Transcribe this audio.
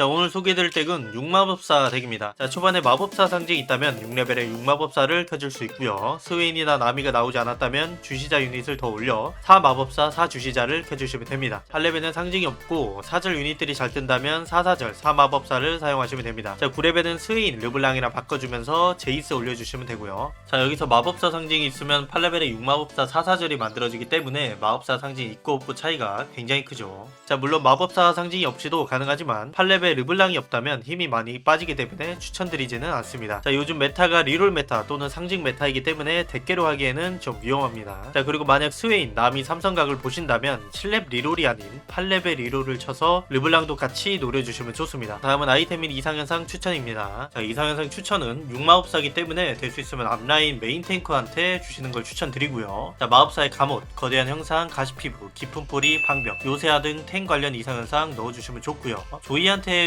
자 오늘 소개해드릴 덱은 6마법사 덱입니다. 자 초반에 마법사 상징이 있다면 6레벨에 6마법사를 켜줄 수 있고요. 스웨인이나 나미가 나오지 않았다면 주시자 유닛을 더 올려 4마법사 4주시자를 켜주시면 됩니다. 8레벨은 상징이 없고 사절 유닛들이 잘 뜬다면 4사절 4마법사를 사용하시면 됩니다. 자 9레벨은 스웨인 르블랑이랑 바꿔주면서 제이스 올려주시면 되고요. 자 여기서 마법사 상징이 있으면 8레벨에 6마법사 4사절이 만들어지기 때문에 마법사 상징 있고 없고 차이가 굉장히 크죠. 자 물론 마법사 상징이 없이도 가능하지만 8레벨 르블랑이 없다면 힘이 많이 빠지기 때문에 추천드리지는 않습니다. 자 요즘 메타가 리롤 메타 또는 상징 메타이기 때문에 대개로 하기에는 좀 위험합니다. 자 그리고 만약 스웨인 남이 삼성각을 보신다면 7렙 리롤이 아닌 8레벨 리롤을 쳐서 르블랑도 같이 노려주시면 좋습니다. 다음은 아이템인 이상현상 추천입니다. 자 이상현상 추천은 6마법사기 때문에 될 수 있으면 앞라인 메인 탱커한테 주시는 걸 추천드리고요. 자 마법사의 감옷 거대한 형상 가시피부 깊은 뿌리 방벽 요새화 등 탱 관련 이상현상 넣어주시면 좋고요. 조이한테